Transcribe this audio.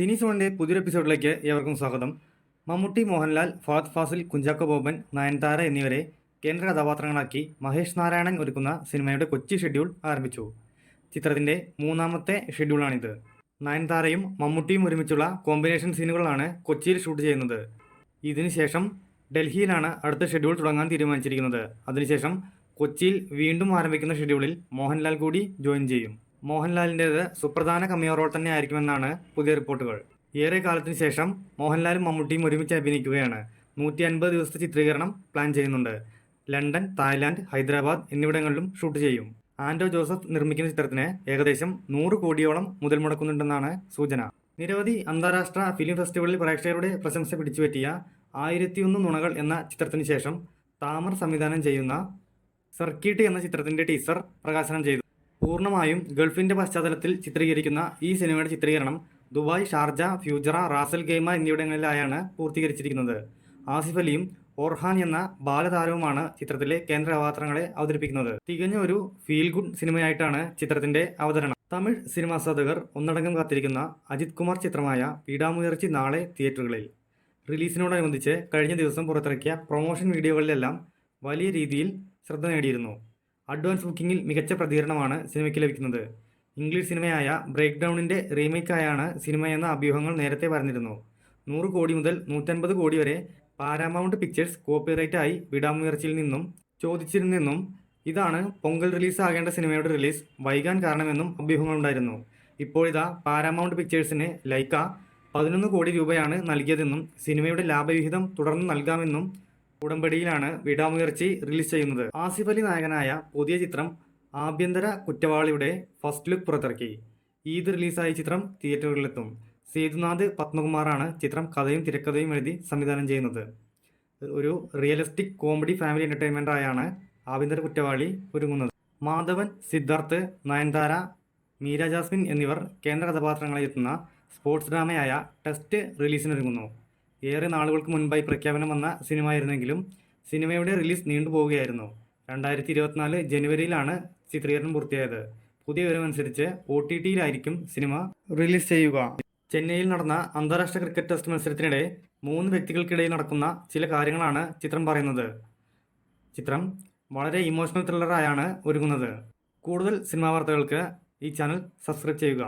സിനി സോണിന്റെ പുതിയൊരു എപ്പിസോഡിലേക്ക് ഏവർക്കും സ്വാഗതം. മമ്മൂട്ടി മോഹൻലാൽ ഫഹദ് ഫാസിൽ കുഞ്ചാക്കോ ബോബൻ നയൻതാര എന്നിവരെ കേന്ദ്ര കഥാപാത്രങ്ങളാക്കി മഹേഷ് നാരായണൻ ഒരുക്കുന്ന സിനിമയുടെ കൊച്ചി ഷെഡ്യൂൾ ആരംഭിച്ചു. ചിത്രത്തിന്റെ മൂന്നാമത്തെ ഷെഡ്യൂളാണിത്. നയൻതാരയും മമ്മൂട്ടിയും ഒരുമിച്ചുള്ള കോമ്പിനേഷൻ സീനുകളാണ് കൊച്ചിയിൽ ഷൂട്ട് ചെയ്യുന്നത്. ഇതിനുശേഷം ഡൽഹിയിലാണ് അടുത്ത ഷെഡ്യൂൾ തുടങ്ങാൻ തീരുമാനിച്ചിരിക്കുന്നത്. അതിനുശേഷം കൊച്ചിയിൽ വീണ്ടും ആരംഭിക്കുന്ന ഷെഡ്യൂളിൽ മോഹൻലാൽ കൂടി ജോയിൻ ചെയ്യും. മോഹൻലാലിന്റേത് സുപ്രധാന കമ്മിയോ റോൾ തന്നെ ആയിരിക്കുമെന്നാണ് പുതിയ റിപ്പോർട്ടുകൾ. ഏറെ കാലത്തിന് ശേഷം മോഹൻലാലും മമ്മൂട്ടിയും ഒരുമിച്ച് അഭിനയിക്കുകയാണ്. നൂറ്റി അൻപത് ദിവസത്തെ ചിത്രീകരണം പ്ലാൻ ചെയ്യുന്നുണ്ട്. ലണ്ടൻ തായ്ലാന്റ് ഹൈദരാബാദ് എന്നിവിടങ്ങളിലും ഷൂട്ട് ചെയ്യും. ആൻഡോ ജോസഫ് നിർമ്മിക്കുന്ന ചിത്രത്തിന് ഏകദേശം നൂറ് കോടിയോളം മുതൽ മുടക്കുന്നുണ്ടെന്നാണ് സൂചന. നിരവധി അന്താരാഷ്ട്ര ഫിലിം ഫെസ്റ്റിവലിൽ പ്രേക്ഷകരുടെ പ്രശംസ പിടിച്ചുപറ്റിയ ആയിരത്തിയൊന്ന് നുണകൾ എന്ന ചിത്രത്തിന് ശേഷം താമർ സംവിധാനം ചെയ്യുന്ന സർക്കിട്ട് എന്ന ചിത്രത്തിന്റെ ടീസർ പ്രകാശനം ചെയ്തു. പൂർണമായും ഗൾഫിന്റെ പശ്ചാത്തലത്തിൽ ചിത്രീകരിക്കുന്ന ഈ സിനിമയുടെ ചിത്രീകരണം Dubai Sharjah Fujairah Ras al Khaimah എന്നിവിടങ്ങളിലായാണ് പൂർത്തീകരിച്ചിരിക്കുന്നത്. ആസിഫ് അലിയും ഓർഹാൻ എന്ന ബാലതാരവുമാണ് ചിത്രത്തിലെ കേന്ദ്ര കഥാപാത്രങ്ങളെ അവതരിപ്പിക്കുന്നത്. തികഞ്ഞ ഒരു ഫീൽ ഗുഡ് സിനിമയായിട്ടാണ് ചിത്രത്തിന്റെ അവതരണം. തമിഴ് സിനിമാസാധകർ ഒന്നടങ്കം കാത്തിരിക്കുന്ന അജിത് കുമാർ ചിത്രമായ പീഡാമുയർച്ചി നാളെ തിയേറ്ററുകളിൽ. റിലീസിനോടനുബന്ധിച്ച് കഴിഞ്ഞ ദിവസം പുറത്തിറക്കിയ പ്രൊമോഷൻ വീഡിയോകളിലെല്ലാം വലിയ രീതിയിൽ ശ്രദ്ധ നേടിയിരുന്നു. അഡ്വാൻസ് ബുക്കിംഗിൽ മികച്ച പ്രതികരണമാണ് സിനിമയ്ക്ക് ലഭിക്കുന്നത്. ഇംഗ്ലീഷ് സിനിമയായ ബ്രേക്ക് ഡൗണിന്റെ റീമേക്കായാണ് സിനിമയെന്ന അഭ്യൂഹങ്ങൾ നേരത്തെ പറഞ്ഞിരുന്നു. നൂറ് കോടി മുതൽ നൂറ്റൻപത് കോടി വരെ പാരാമൗണ്ട് പിക്ചേഴ്സ് കോപ്പിറൈറ്റായി വിടാമുയർച്ചയിൽ നിന്നും ചോദിച്ചിരുന്നെന്നും ഇതാണ് പൊങ്കൽ റിലീസാകേണ്ട സിനിമയുടെ റിലീസ് വൈകാൻ കാരണമെന്നും അഭ്യൂഹങ്ങളുണ്ടായിരുന്നു. ഇപ്പോഴിതാ പാരാമൗണ്ട് പിക്ചേഴ്സിന് ലൈക്ക പതിനൊന്ന് കോടി രൂപയാണ് നൽകിയതെന്നും സിനിമയുടെ ലാഭവിഹിതം തുടർന്ന് നൽകാമെന്നും ഉടമ്പടിയിലാണ് വിടാമുയർച്ചി റിലീസ് ചെയ്യുന്നത്. ആസിഫ് അലി നായകനായ പുതിയ ചിത്രം ആഭ്യന്തര കുറ്റവാളിയുടെ ഫസ്റ്റ് ലുക്ക് പുറത്തിറക്കി. ഈദ് റിലീസായ ചിത്രം തിയേറ്ററുകളിലെത്തും. സേതുനാഥ് പത്മകുമാറാണ് ചിത്രം കഥയും തിരക്കഥയും എഴുതി സംവിധാനം ചെയ്യുന്നത്. ഒരു റിയലിസ്റ്റിക് കോമഡി ഫാമിലി എന്റർടൈൻമെന്റ് ആയാണ് ആഭ്യന്തര കുറ്റവാളി ഒരുങ്ങുന്നത്. മാധവൻ സിദ്ധാർത്ഥ് നയൻതാര മീര ജാസ്മിൻ എന്നിവർ കേന്ദ്ര കഥാപാത്രങ്ങളായി എത്തുന്ന സ്പോർട്സ് ഡ്രാമയായ ടെസ്റ്റ് റിലീസിനൊരുങ്ങുന്നു. ഏറെ നാളുകൾക്ക് മുൻപായി പ്രഖ്യാപനം വന്ന സിനിമയായിരുന്നെങ്കിലും സിനിമയുടെ റിലീസ് നീണ്ടുപോവുകയായിരുന്നു രണ്ടായിരത്തി ഇരുപത്തിനാല് ജനുവരിയിലാണ് ചിത്രീകരണം പൂർത്തിയായത്. പുതിയ വിവരമനുസരിച്ച് ഒ ടി ടിയിലായിരിക്കും സിനിമ റിലീസ് ചെയ്യുക. ചെന്നൈയിൽ നടന്ന അന്താരാഷ്ട്ര ക്രിക്കറ്റ് ടെസ്റ്റ് മത്സരത്തിനിടെ മൂന്ന് വ്യക്തികൾക്കിടയിൽ നടക്കുന്ന ചില കാര്യങ്ങളാണ് ചിത്രം പറയുന്നത്. ചിത്രം വളരെ ഇമോഷണൽ ത്രില്ലറായാണ് ഒരുങ്ങുന്നത്. കൂടുതൽ സിനിമാ വാർത്തകൾക്ക് ഈ ചാനൽ സബ്സ്ക്രൈബ് ചെയ്യുക.